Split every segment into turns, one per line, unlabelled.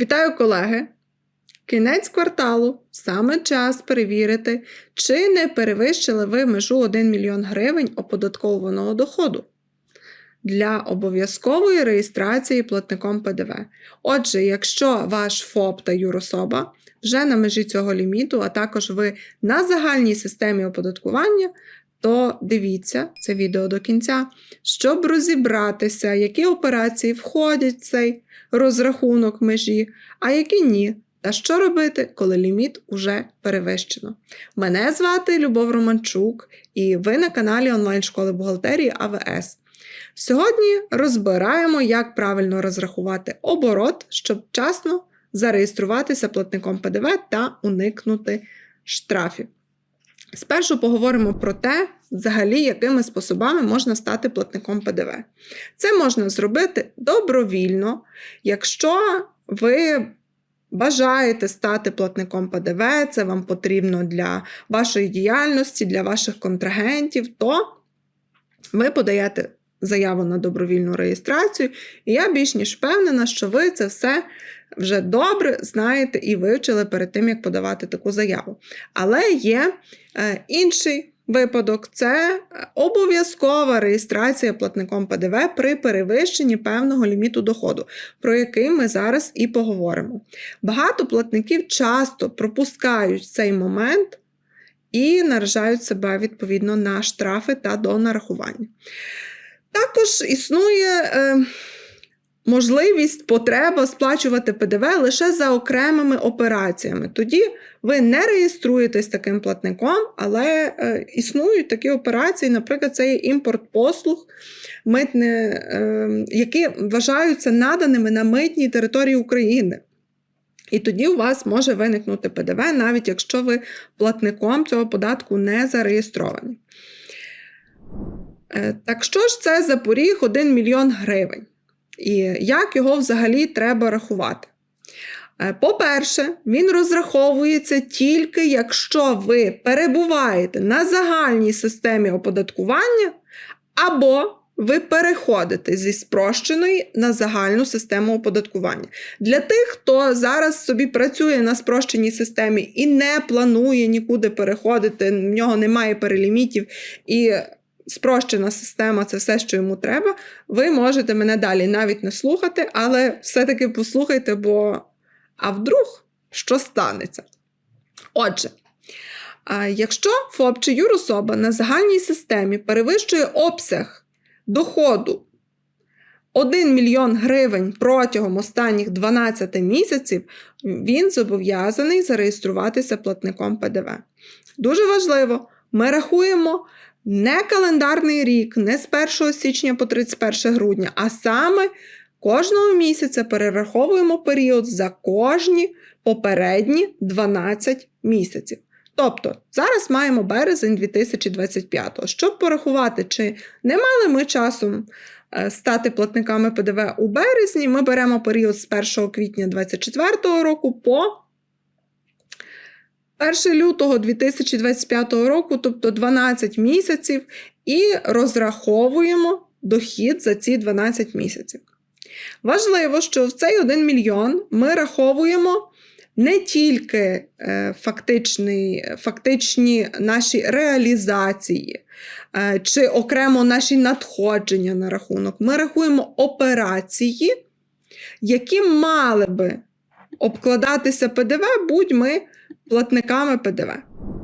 Вітаю, колеги! Кінець кварталу саме час перевірити, чи не перевищили ви межу 1 мільйон гривень оподаткованого доходу для обов'язкової реєстрації платником ПДВ. Отже, якщо ваш ФОП та юрособа вже на межі цього ліміту, а також ви на загальній системі оподаткування, то дивіться це відео до кінця, щоб розібратися, які операції входять в цей розрахунок межі, а які ні. Та що робити, коли ліміт уже перевищено? Мене звати Любов Романчук, і ви на каналі онлайн-школи бухгалтерії АВС. Сьогодні розбираємо, як правильно розрахувати оборот, щоб вчасно зареєструватися платником ПДВ та уникнути штрафів. Спершу поговоримо про те, взагалі, якими способами можна стати платником ПДВ. Це можна зробити добровільно, якщо ви бажаєте стати платником ПДВ, це вам потрібно для вашої діяльності, для ваших контрагентів, то ви подаєте заяву на добровільну реєстрацію, і я більш ніж впевнена, що ви це все вже добре знаєте і вивчили перед тим, як подавати таку заяву. Але є е, інший випадок це обов'язкова реєстрація платником ПДВ при перевищенні певного ліміту доходу, про який ми зараз і поговоримо. Багато платників часто пропускають цей момент і наражають себе відповідно на штрафи та до нарахування. Також існує. Е, можливість, потреба сплачувати ПДВ лише за окремими операціями. Тоді ви не реєструєтесь таким платником, але е, існують такі операції, наприклад, це є імпорт послуг, митне, е, які вважаються наданими на митній території України. І тоді у вас може виникнути ПДВ, навіть якщо ви платником цього податку не зареєстровані. Е, так що ж це за поріг 1 мільйон гривень? І як його взагалі треба рахувати? Е, по-перше, він розраховується тільки, якщо ви перебуваєте на загальній системі оподаткування, або ви переходите зі спрощеної на загальну систему оподаткування. Для тих, хто зараз собі працює на спрощеній системі і не планує нікуди переходити, в нього немає перелімітів і спрощена система це все, що йому треба. Ви можете мене далі навіть не слухати, але все-таки послухайте, бо а вдруг що станеться? Отже, якщо ФОП чи юрособа на загальній системі перевищує обсяг доходу 1 мільйон гривень протягом останніх 12 місяців, він зобов'язаний зареєструватися платником ПДВ. Дуже важливо, ми рахуємо не календарний рік, не з 1 січня по 31 грудня, а саме кожного місяця перераховуємо період за кожні попередні 12 місяців. Тобто, зараз маємо березень 2025 Щоб порахувати, чи не мали ми часом е, стати платниками ПДВ у березні, ми беремо період з 1 квітня 2024 року по 1 лютого 2025 року, тобто 12 місяців, і розраховуємо дохід за ці 12 місяців. Важливо, що в цей 1 мільйон ми раховуємо не тільки е, фактичні, фактичні наші реалізації е, чи окремо наші надходження на рахунок, ми рахуємо операції, які мали би обкладатися ПДВ, будь ми платниками ПДВ.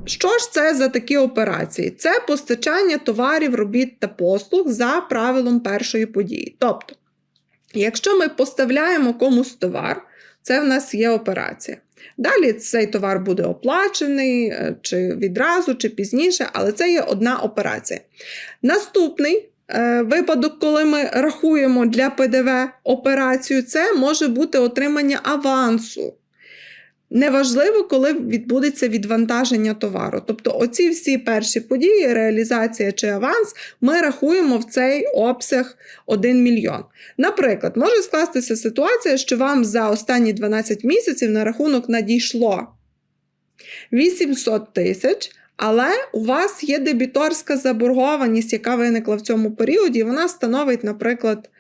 Що ж це за такі операції? Це постачання товарів, робіт та послуг за правилом першої події. Тобто, якщо ми поставляємо комусь товар, це в нас є операція. Далі цей товар буде оплачений е, чи відразу, чи пізніше, але це є одна операція. Наступний е, випадок, коли ми рахуємо для ПДВ операцію, це може бути отримання авансу. Неважливо, коли відбудеться відвантаження товару. Тобто, оці всі перші події, реалізація чи аванс, ми рахуємо в цей обсяг 1 мільйон. Наприклад, може скластися ситуація, що вам за останні 12 місяців на рахунок надійшло 800 тисяч. Але у вас є дебіторська заборгованість, яка виникла в цьому періоді, і вона становить, наприклад,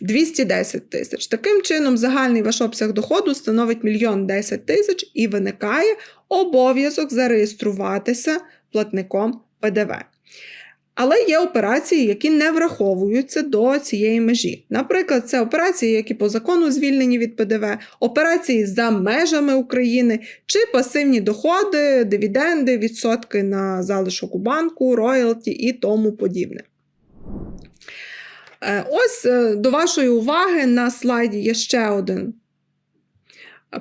210 тисяч. Таким чином, загальний ваш обсяг доходу становить 1 10 тисяч і виникає обов'язок зареєструватися платником ПДВ. Але є операції, які не враховуються до цієї межі. Наприклад, це операції, які по закону звільнені від ПДВ, операції за межами України чи пасивні доходи, дивіденди, відсотки на залишок у банку, роялті і тому подібне. Е, Ось е, до вашої уваги на слайді є ще один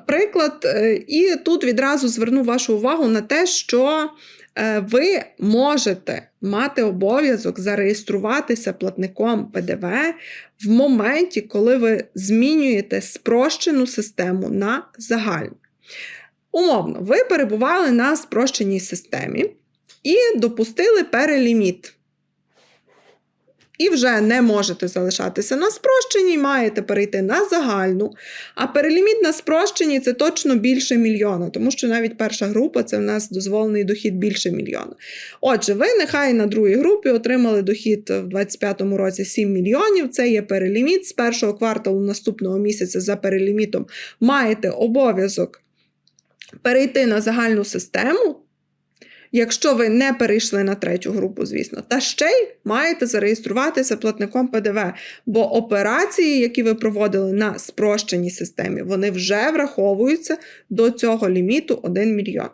приклад. Е, І тут відразу зверну вашу увагу на те, що ви можете мати обов'язок зареєструватися платником ПДВ в моменті, коли ви змінюєте спрощену систему на загальну. Умовно, ви перебували на спрощеній системі і допустили переліміт. І вже не можете залишатися на спрощеній, маєте перейти на загальну. А переліміт на спрощеній це точно більше мільйона, тому що навіть перша група це в нас дозволений дохід більше мільйона. Отже, ви нехай на другій групі отримали дохід в 2025 році 7 мільйонів. Це є переліміт. З першого кварталу наступного місяця за перелімітом маєте обов'язок перейти на загальну систему. Якщо ви не перейшли на третю групу, звісно, та ще й маєте зареєструватися платником ПДВ, бо операції, які ви проводили на спрощеній системі, вони вже враховуються до цього ліміту 1 мільйон.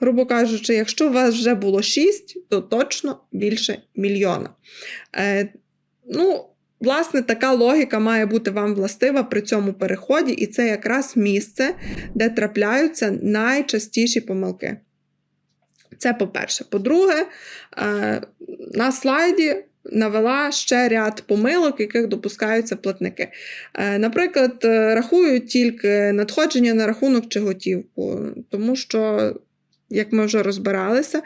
Грубо кажучи, якщо у вас вже було 6, то точно більше мільйона. Е, ну, Власне, така логіка має бути вам властива при цьому переході, і це якраз місце, де трапляються найчастіші помилки. Це по-перше. По-друге, е, на слайді навела ще ряд помилок, яких допускаються платники. Е, наприклад, е, рахують тільки надходження на рахунок чи готівку, тому що, як ми вже розбиралися,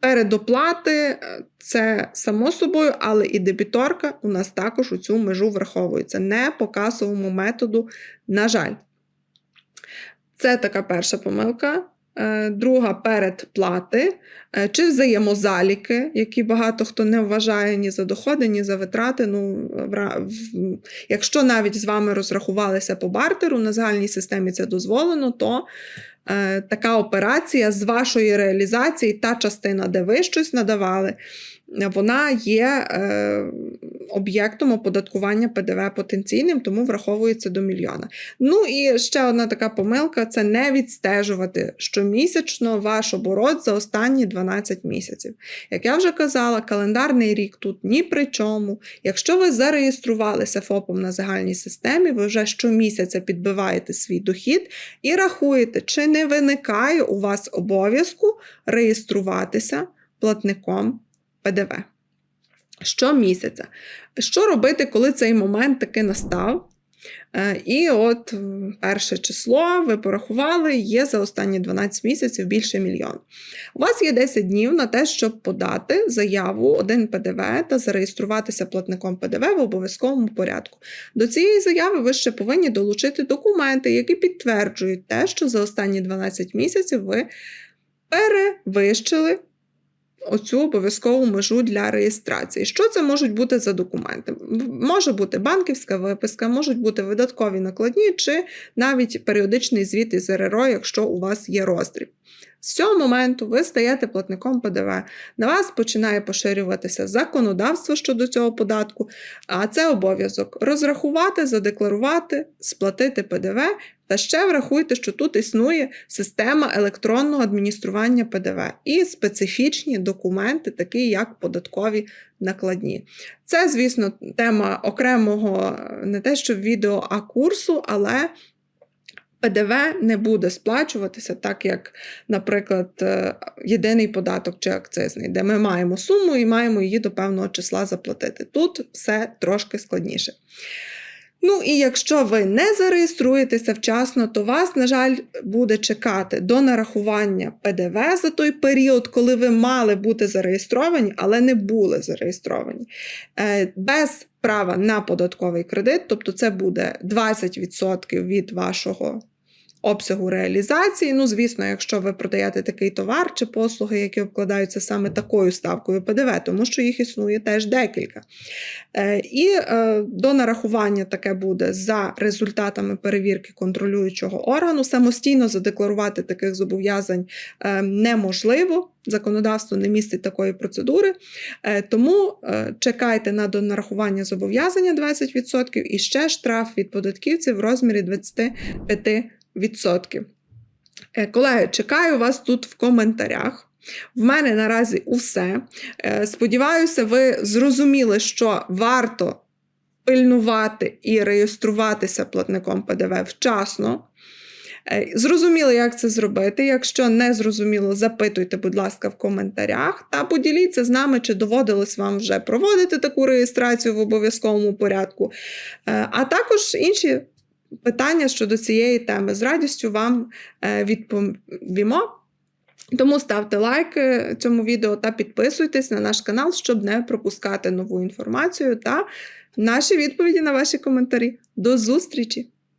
передоплати це само собою, але і дебіторка у нас також у цю межу враховується. Не по касовому методу, на жаль. Це така перша помилка. Е, друга передплати е, чи взаємозаліки, які багато хто не вважає ні за доходи, ні за витрати. Ну, Якщо навіть з вами розрахувалися по бартеру, на загальній системі це дозволено, то е, така операція з вашої реалізації, та частина, де ви щось надавали, вона є об'єктом оподаткування ПДВ потенційним, тому враховується до мільйона. Ну і ще одна така помилка це не відстежувати щомісячно ваш оборот за останні 12 місяців. Як я вже казала, календарний рік тут ні при чому. Якщо ви зареєструвалися ФОПом на загальній системі, ви вже щомісяця підбиваєте свій дохід і рахуєте, чи не виникає у вас обов'язку реєструватися платником ПДВ. Щомісяця. Що робити, коли цей момент таки настав? Е, і от перше число ви порахували, є за останні 12 місяців більше мільйона. У вас є 10 днів на те, щоб подати заяву 1 ПДВ та зареєструватися платником ПДВ в обов'язковому порядку. До цієї заяви ви ще повинні долучити документи, які підтверджують те, що за останні 12 місяців ви перевищили оцю обов'язкову межу для реєстрації. Що це можуть бути за документи? Може бути банківська виписка, можуть бути видаткові накладні, чи навіть періодичний звіт із РРО, якщо у вас є роздріб. З цього моменту ви стаєте платником ПДВ. На вас починає поширюватися законодавство щодо цього податку, а це обов'язок розрахувати, задекларувати, сплатити ПДВ. Та ще врахуйте, що тут існує система електронного адміністрування ПДВ і специфічні документи, такі як податкові накладні. Це, звісно, тема окремого не те, що відео, а курсу, але ПДВ не буде сплачуватися, так як, наприклад, е, єдиний податок чи акцизний, де ми маємо суму і маємо її до певного числа заплатити. Тут все трошки складніше. Ну і якщо ви не зареєструєтеся вчасно, то вас, на жаль, буде чекати до нарахування ПДВ за той період, коли ви мали бути зареєстровані, але не були зареєстровані. Е, без права на податковий кредит, тобто це буде 20% від вашого обсягу реалізації. Ну, звісно, якщо ви продаєте такий товар чи послуги, які обкладаються саме такою ставкою ПДВ, тому що їх існує теж декілька. Е, І е, до нарахування таке буде за результатами перевірки контролюючого органу. Самостійно задекларувати таких зобов'язань е, неможливо. Законодавство не містить такої процедури, тому чекайте на донарахування зобов'язання 20% і ще штраф від податківців в розмірі 25%. Е, Колеги, чекаю вас тут в коментарях. В мене наразі усе. Е, Сподіваюся, ви зрозуміли, що варто пильнувати і реєструватися платником ПДВ вчасно. Е, Зрозуміли, як це зробити. Якщо не зрозуміло, запитуйте, будь ласка, в коментарях та поділіться з нами, чи доводилось вам вже проводити таку реєстрацію в обов'язковому порядку. А також інші питання щодо цієї теми. З радістю вам е, відповімо. Тому ставте лайк цьому відео та підписуйтесь на наш канал, щоб не пропускати нову інформацію та наші відповіді на ваші коментарі. До зустрічі!